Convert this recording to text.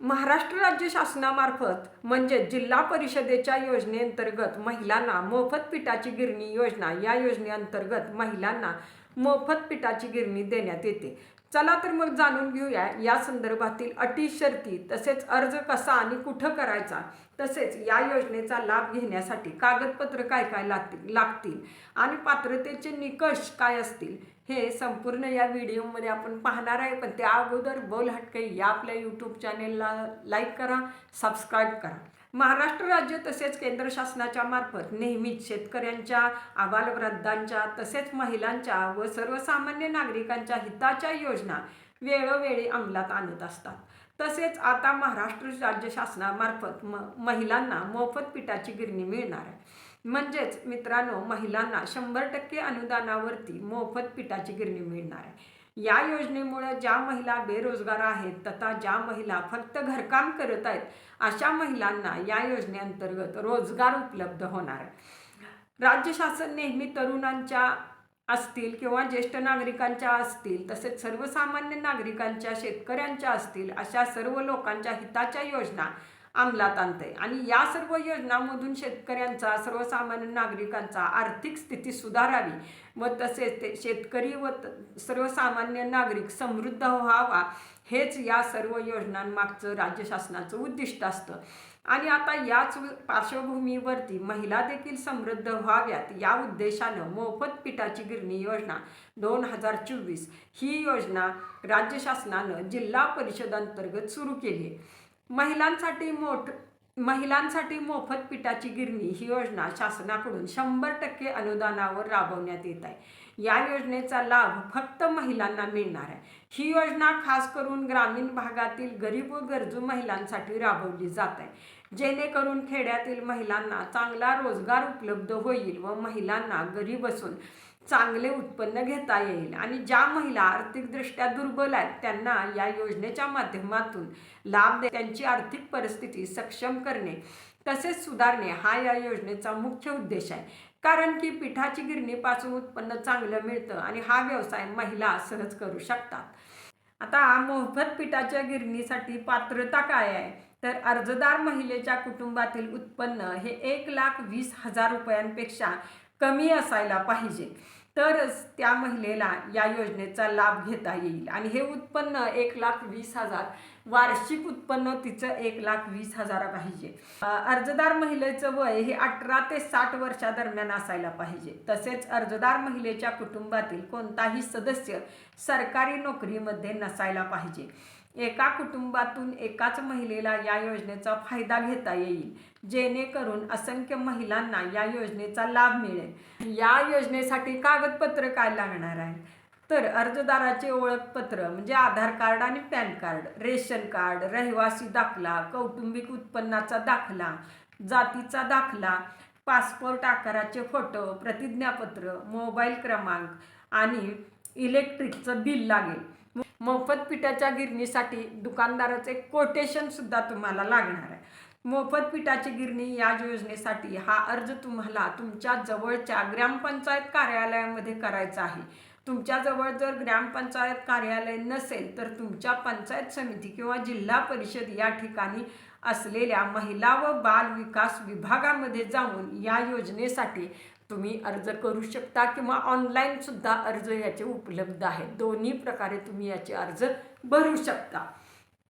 महाराष्ट्र राज्य शासनामार्फत म्हणजे जिल्हा परिषदेच्या योजनेअंतर्गत महिलांना मोफत पिठाची गिरणी योजना या योजनेअंतर्गत महिलांना मोफत पिठाची गिरणी देण्यात येते. चला तर मग जाणून घेऊया या संदर्भातील अटी शर्ती तसेच अर्ज कसा आणि कुठं करायचा तसेच या योजनेचा लाभ घेण्यासाठी कागदपत्र काय काय लागतील लागतील आणि पात्रतेचे निकष काय असतील हे संपूर्ण या व्हिडिओमध्ये आपण पाहणार आहे. पण त्या अगोदर बोल हटके या आपल्या यूट्यूब चॅनेलला लाईक करा सबस्क्राईब करा. महाराष्ट्र राज्य तसेच केंद्र शासनाच्या मार्फत नेहमीच शेतकऱ्यांच्या आबालवृद्धांच्या तसेच महिलांच्या व सर्वसामान्य नागरिकांच्या हिताच्या योजना वेळोवेळी अंमलात आणत असतात. तसेच आता महाराष्ट्र राज्य शासनामार्फत म महिलांना मोफत पिठाची गिरणी मिळणार आहे. म्हणजेच मित्रांनो महिलांना शंभर टक्के अनुदानावरती मोफत पिठाची गिरणी मिळणार आहे. या योजनेमुळे ज्या महिला बेरोजगार आहेत तथा ज्या महिला फक्त घरकाम करत आहेत अशा महिलांना या योजनेअंतर्गत रोजगार उपलब्ध होणार आहे. राज्य शासन नेहमी तरुणांच्या असतील किंवा ज्येष्ठ नागरिकांच्या असतील तसेच सर्वसामान्य नागरिकांच्या शेतकऱ्यांच्या असतील अशा सर्व लोकांच्या हिताच्या योजना अंमलात आणते आणि या सर्व योजनांमधून शेतकऱ्यांचा सर्वसामान्य नागरिकांचा आर्थिक स्थिती सुधारावी व तसेच ते शेतकरी व सर्वसामान्य नागरिक समृद्ध व्हावा हेच या सर्व योजनांमागचं राज्य शासनाचं उद्दिष्ट असतं. आणि आता याच पार्श्वभूमीवरती महिला देखील समृद्ध व्हाव्यात या उद्देशानं मोफत पिठाची गिरणी योजना दोन हजार चोवीस ही योजना राज्य शासनानं जिल्हा परिषदांतर्गत सुरू केली आहे. महिलांसाठी मोठ महिलांसाठी मोफत पिठाची गिरणी ही योजना शासनाकडून शंभर टक्के अनुदानावर राबवण्यात येत आहे. या योजनेचा लाभ फक्त महिलांना मिळणार आहे. ही योजना खास करून ग्रामीण भागातील गरीब व गरजू महिलांसाठी राबवली जात आहे. जेणेकरून खेड्यातील महिलांना चांगला रोजगार उपलब्ध होईल व महिलांना घरी बसून चांगले उत्पन्न घेता येईल. आणि ज्या महिला आर्थिकदृष्ट्या दुर्बल आहेत त्यांना या योजनेच्या माध्यमातून लाभ दे त्यांची आर्थिक परिस्थिती सक्षम करणे तसेच सुधारणे हा या योजनेचा मुख्य उद्देश आहे. कारण की पिठाची गिरणीपासून उत्पन्न चांगलं मिळतं आणि हा व्यवसाय महिला सहज करू शकतात. आता मोफत पिठाच्या गिरणीसाठी पात्रता काय आहे? तर अर्जदार महिलेच्या कुटुंबातील उत्पन्न हे एक लाख वीस हजार रुपयांपेक्षा कमी असायला पाहिजे. तरच त्या महिलेला या योजनेचा लाभ घेता येईल. आणि हे उत्पन्न एक लाख वीस हजार वार्षिक उत्पन्न तिचं एक लाख वीस हजार पाहिजे. अर्जदार महिलेचं वय हे अठरा ते साठ वर्षादरम्यान असायला पाहिजे. तसेच अर्जदार महिलेच्या कुटुंबातील कोणताही सदस्य सरकारी नोकरीमध्ये नसायला पाहिजे. एका कुटुंबातून एकाच महिलेला या योजनेचा फायदा घेता येईल जेणेकरून असंख्य महिलांना या योजनेचा लाभ मिळेल. या योजनेसाठी कागदपत्र काय लागणार आहे? तर अर्जदाराचे ओळखपत्र म्हणजे आधार कार्ड आणि पॅन कार्ड रेशन कार्ड रहिवासी दाखला कौटुंबिक उत्पन्नाचा दाखला जातीचा दाखला पासपोर्ट आकाराचे फोटो प्रतिज्ञापत्र मोबाईल क्रमांक आणि इलेक्ट्रिकचं बिल लागेल. मोफत पिठाच्या गिरणीसाठी दुकानदाराचे कोटेशनसुद्धा तुम्हाला लागणार आहे. मोफत पिठाची गिरणी या योजनेसाठी हा अर्ज तुम्हाला तुमच्या जवळच्या ग्रामपंचायत कार्यालयामध्ये करायचा आहे. तुमच्याजवळ जर ग्रामपंचायत कार्यालय नसेल तर तुमच्या पंचायत समिती किंवा जिल्हा परिषद या ठिकाणी असलेल्या महिला व बाल विकास विभागामध्ये जाऊन या योजनेसाठी तुम्ही अर्ज करू शकता किंवा ऑनलाईनसुद्धा अर्ज याचे उपलब्ध आहेत. दोन्ही प्रकारे तुम्ही याचे अर्ज भरू शकता.